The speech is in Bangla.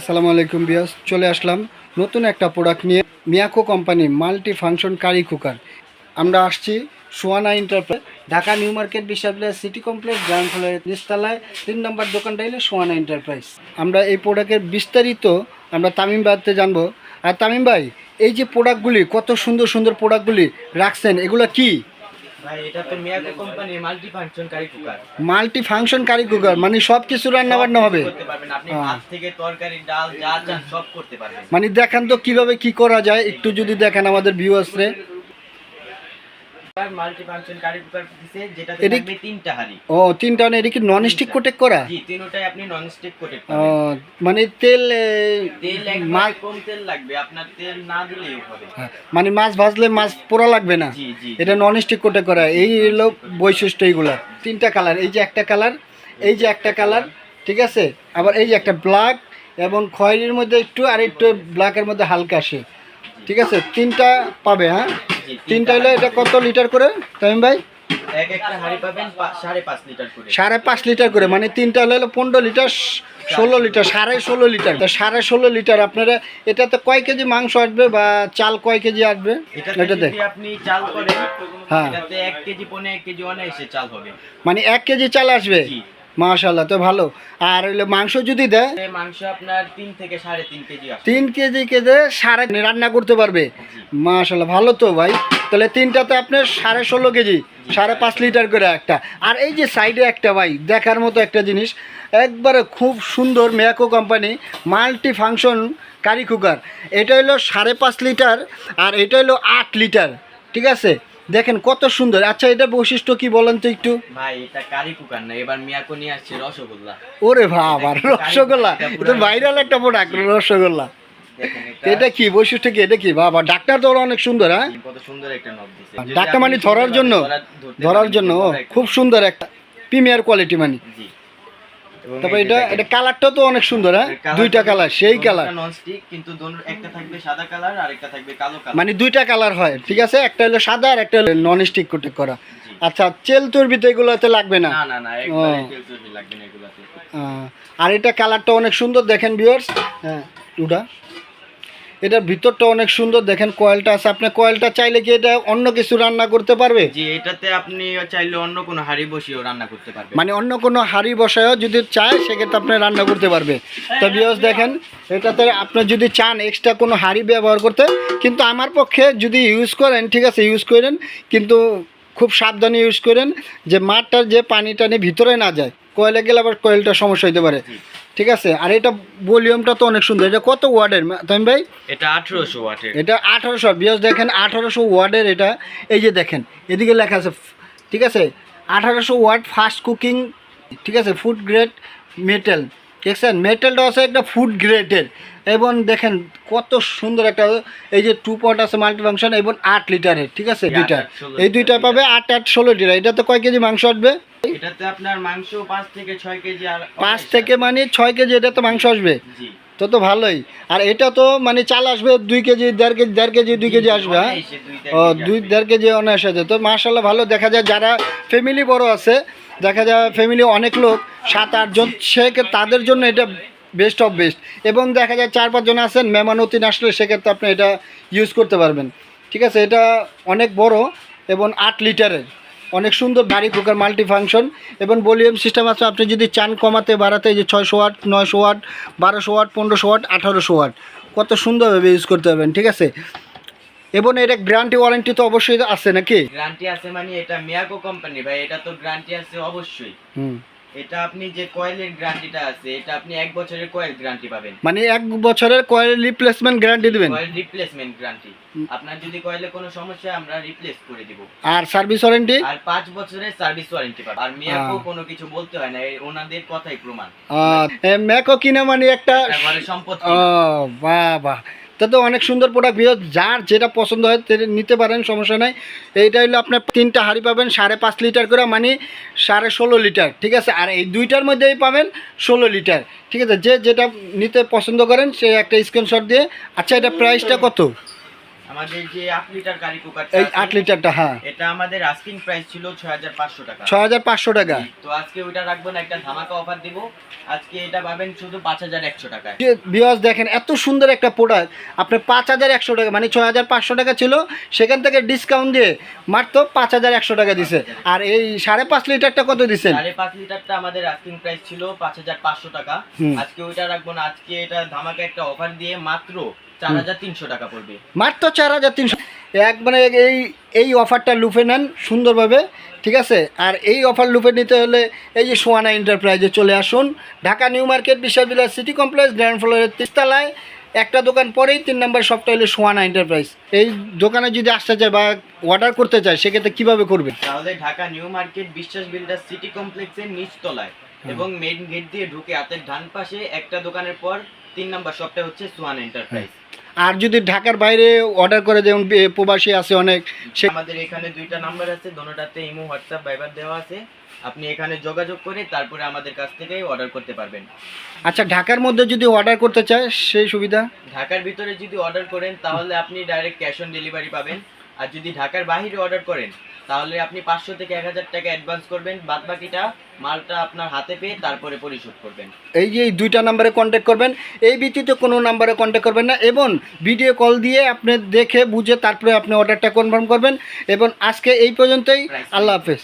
আসসালামু আলাইকুম বিয়াস চলে আসলাম নতুন একটা প্রোডাক্ট নিয়ে Miyako company multi function curry cooker আমরা আসছি Swana enterprise Dhaka New Market, বিশ্ববিদ্যালয় সিটি কমপ্লেক্স গ্রাউন্ড নিচতলায়। তিন নম্বর দোকানটা হলো সোয়ানা এন্টারপ্রাইজ আমরা এই প্রোডাক্টের বিস্তারিত আমরা তামিম ভাইতে জানব। আর তামিম ভাই, এই যে প্রোডাক্টগুলি কত সুন্দর সুন্দর প্রোডাক্টগুলি রাখছেন, এগুলো কি? Multi function curry cooker multi function curry cooker মানে সব কিছু রান্না বান্না হবে হ্যাঁ। মানে দেখান তো কীভাবে কি করা যায় একটু যদি দেখেন আমাদের ভিউয়ার্সরে মাল্টি ফাংশন কারি কুকার দিছে যেটা থাকবে তিনটা হাড়ি। ও তিনটা না এটা কি নন স্টিক কোটেক করা? জি তিনটাই আপনি নন স্টিক কোটেড ও, মানে তেল তেল মা- কম তেল লাগবে আপনার তেল না দিলেও হবে। হ্যাঁ, মানে মাছ ভাজলে মাছ পোড়া লাগবে না? জি জি এটা নন স্টিক কোটে করা এই হলো বৈশিষ্ট্য এইগুলা তিনটা কালার এই যে একটা কালার এই যে একটা কালার ঠিক আছে? আবার এই যে একটা ব্ল্যাক এবং খয়েরির মধ্যে একটু আর একটু ব্ল্যাকের মধ্যে হালকা আসে ঠিক আছে? তিনটা পাবে হ্যাঁ? তিনটা হলে এটা কত লিটার করে তামিম ভাই? সাড়ে পাঁচ লিটার করে। মানে তিনটা হলে পনেরো লিটার ষোলো লিটার সাড়ে ষোলো লিটার। তা সাড়ে ষোলো লিটার আপনারা এটাতে কয় কেজি মাংস আসবে বা চাল কয় কেজি আসবে? এটাতে এটাতে আপনি চাল করেন হ্যাঁ। এক কেজি পনে এক কেজি অনায়াসে চাল হবে। মানে এক কেজি চাল আসবে? মাশাল্লাহ তো ভালো। আর হইলে মাংস যদি দেয়? মাংস আপনার তিন থেকে সাড়ে তিন কেজি তিন কেজি কেজি সাড়ে রান্না করতে পারবে? মাশাল্লাহ ভালো তো ভাই। তাহলে তিনটাতে আপনার সাড়ে ষোলো কেজি সাড়ে পাঁচ লিটার করে একটা। আর এই যে সাইডে একটা ভাই দেখার মতো একটা জিনিস একবারে খুব সুন্দর Miyako company multi function curry cooker. এটা হলো সাড়ে পাঁচ লিটার আর এটা হলো আট লিটার ঠিক আছে? দেখেন কত সুন্দর। আচ্ছা এটা বৈশিষ্ট্য কি বলেন তো একটু? ভাই এটা কারি কুকার না এবার মিয়াকো নিয়ে আসছে রসগোল্লা। ওরে বাবা রসগোল্লা। এটা ভাইরাল একটা প্রোডাক্ট রসগোল্লা। এটা কি বৈশিষ্ট্য কি এটা কি? বাবা ডাক্তার তো অনেক সুন্দর হ্যাঁ? কত সুন্দর একটা নব দিছে। ডাক্তার মানে ধরার জন্য ধরার জন্য ও, খুব সুন্দর একটা প্রিমিয়ার কোয়ালিটি মানে। তারপর এটা কালারটা তো অনেক সুন্দর হ্যাঁ? দুইটা কালার সেই কালার। non-stick, কিন্তু একটা থাকবে সাদা কালার আর একটা থাকবে কালো কালার। মানে দুইটা কালার হয় ঠিক আছে? একটা হলো সাদা আর একটা হলো নন স্টিক কোটে করা আচ্ছা চেল চর্বিতে এগুলোতে লাগবে না? না না না একবারে ও। চর্বি লাগবে না এগুলাতে। আর এটা কালারটা অনেক সুন্দর দেখেন ভিউয়ার্স হ্যাঁ এটার ভিতরটা অনেক সুন্দর দেখেন কয়েলটা আছে। আপনি কয়েলটা চাইলে কি এটা অন্য কিছু রান্না করতে পারবে? জি এটাতে আপনি চাইলে অন্য কোনো হাড়ি বসিয়েও রান্না করতে পারবেন মানে অন্য কোনো হাঁড়ি বসায়ও যদি চায় সেক্ষেত্রে আপনি রান্না করতে পারবে। তো বিয়স দেখেন এটাতে আপনি যদি চান এক্সট্রা কোনো হাঁড়ি ব্যবহার করতে কিন্তু আমার পক্ষে যদি ইউজ করেন ঠিক আছে ইউজ করেন কিন্তু খুব সাবধানে ইউজ করেন যে মাঠটার যে পানি টানি ভিতরে না যায় কয়েলে গেলে আবার কয়েলটা সমস্যা হতে পারে। ঠিক আছে? আর এটা ভলিউমটা তো অনেক সুন্দর। এটা কত ওয়ার্ডের তাই ভাই? এটা আঠেরোশো ওয়াটের। এটা আঠারোশো। বিয়স দেখেন আঠারোশো ওয়ার্ডের এটা। এই যে দেখেন এদিকে লেখা আছে ঠিক আছে? আঠারোশো ওয়ার্ড ফাস্ট কুকিং ঠিক আছে? Food grade metal. দেখছেন মেটেলটা আছে একটা ফুড গ্রেডের এবং দেখেন কত সুন্দর একটা এই যে টু পট আছে মাল্টি ফাংশন এবং আট লিটারের ঠিক আছে দুইটা। এই দুইটা পাবে আট আট ষোলো লিটার। এটাতে কয় কেজি মাংস আসবে? এটাতে আপনার মাংস পাঁচ থেকে ছয় কেজি আর পাঁচ থেকে মানে ছয় কেজি এটাতে মাংস আসবে। তো তো ভালোই। আর এটা তো মানে চাল আসবে দুই কেজি দেড় কেজি দেড় কেজি দুই কেজি আসবে হ্যাঁ? ও দুই দেড় কেজি অনায়াস আছে। তো মার্শাল্লাহ ভালো দেখা যায়। যারা ফ্যামিলি বড় আছে দেখা যায় ফ্যামিলি অনেক লোক, সাত আটজন সে তাদের জন্য এটা বেস্ট অফ বেস্ট এবং দেখা যায় চার পাঁচজন আছেন মেহমানতিন আসলে সেক্ষেত্রে আপনি এটা ইউজ করতে পারবেন। ঠিক আছে? এটা অনেক বড় এবং আট লিটারের অনেক সুন্দর বাড়ি কুকার মাল্টি ফাংশন এবং ভলিউম সিস্টেম আছে। আপনি যদি চান কমাতে, বাড়াতে যে ছয়শো ওয়াট নয়শো ওয়াট বারোশো ওয়াট পনেরোশো ওয়াট আঠারোশো ওয়াট কত সুন্দরভাবে ইউজ করতে পারবেন। ঠিক আছে? এবং এটা গ্যারান্টি ওয়ারেন্টি তো অবশ্যই আছে নাকি? গ্যারান্টি আছে মানে এটা মিয়াকো কোম্পানি ভাই এটা তো গ্যারান্টি আছে অবশ্যই। হুম। এটা আপনি যে কয়েলের গ্যারান্টিটা আছে এটা আপনি এক বছরের কয়েল গ্যারান্টি পাবেন। মানে এক বছরের কয়েল রিপ্লেসমেন্ট গ্যারান্টি দেবেন? কয়েল রিপ্লেসমেন্ট গ্যারান্টি আপনার যদি কয়েলে কোনো সমস্যা আমরা রিপ্লেস করে দিব। আর সার্ভিস ওয়ারেন্টি আর পাঁচ বছরের সার্ভিস ওয়ারেন্টি পাবেন। আর মিয়াকো। কোনো কিছু বলতে হয় না এই ওনাদের কথাই প্রমাণ। ম্যাকো কিনা মানে একটা একটা ঘরে সম্পত্তি। ও বাহ বাহ। তা তো অনেক সুন্দর প্রোডাক্ট বিয়ে যার যেটা পছন্দ হয় নিতে পারেন, সমস্যা নাই। এইটা হলো আপনার তিনটা হাঁড়ি পাবেন, সাড়ে পাঁচ লিটার করে মানে সাড়ে ষোলো লিটার, ঠিক আছে? আর এই দুইটার মধ্যেই পাবেন ষোলো লিটার, ঠিক আছে? যে যেটা নিতে পছন্দ করেন, সে একটা স্ক্রিনশট দিয়ে আচ্ছা এটা প্রাইসটা কত? আমাদের যে আট লিটার এই আট লিটারটা হ্যাঁ। এটা আমাদের আস্কিং প্রাইস ছিল টাকা। ছয় হাজার পাঁচশো টাকা। তো আজকে ওইটা রাখব না একটা ধামাকা অফার দিব। আজকে এটা পাবেন শুধু টাকায়। দেখেন এত সুন্দর একটা প্রোডাক্ট আপনি টাকা মানে ছয় হাজার পাঁচশো টাকা ছিল সেখান থেকে ডিসকাউন্ট দিয়ে মাত্র পাঁচ হাজার একশো টাকা দিছে। আর এই সাড়ে পাঁচ লিটারটা কত দিচ্ছেন সাড়ে পাঁচ লিটারটা আমাদের আস্কিং প্রাইস ছিল পাঁচ হাজার পাঁচশো টাকা। আজকে ওইটা রাখব না আজকে এটা ধামাকা একটা অফার দিয়ে মাত্র চার হাজার তিনশো টাকা পড়বে। মাত্র চার হাজার তিনশো। একবারে এই এই অফারটা লুফে নেন সুন্দরভাবে ঠিক আছে? আর এই অফার লুফে নিতে হলে এই যে সোয়ানা এন্টারপ্রাইজে চলে আসুন। ঢাকা নিউ মার্কেট বিশ্ববিদ্যালয় সিটি কমপ্লেক্স গ্র্যান্ড ফ্লোরের তিস্তালায়। একটা দোকান পরেই তিন নম্বর শপটা হলো সোয়ানা এন্টারপ্রাইজ। এই দোকানে যদি আসতে চায় বা অর্ডার করতে চায় সেক্ষেত্রে কীভাবে করবে? তাহলে Dhaka New Market Biswas builder city কমপ্লেক্সের নিচ তলায় এবং মেইন গেট দিয়ে ঢুকে হাতের ডান পাশে একটা দোকানের পর তিন নাম্বার শপটা হচ্ছে সোয়ান এন্টারপ্রাইজ আর যদি ঢাকার বাইরে অর্ডার করে যেমন প্রবাসী আছে অনেক সে আমাদের এখানে দুইটা নাম্বার আছে দোনোটাতে ইমো হোয়াটসঅ্যাপ ভাইবার দেওয়া আছে। আপনি এখানে যোগাযোগ করে তারপরে আমাদের কাছ থেকে অর্ডার করতে পারবেন। আচ্ছা ঢাকার মধ্যে যদি অর্ডার করতে চায় সেই সুবিধা? ঢাকার ভিতরে যদি অর্ডার করেন তাহলে আপনি ডাইরেক্ট ক্যাশ অন ডেলিভারি পাবেন। আর যদি ঢাকার বাইরে অর্ডার করেন তাহলে আপনি পাঁচশো থেকে এক হাজার টাকা অ্যাডভান্স করবেন বাদ বাকিটা মালটা আপনার হাতে পেয়ে তারপরে পরিশোধ করবেন। এই যে এই দুইটা নাম্বারে কন্ট্যাক্ট করবেন এই ভিত্তিতে কোনো নাম্বারে কন্ট্যাক্ট করবেন না এবং ভিডিও কল দিয়ে আপনি দেখে বুঝে তারপরে আপনি অর্ডারটা কনফার্ম করবেন এবং আজকে এই পর্যন্তই আল্লাহ হাফেজ।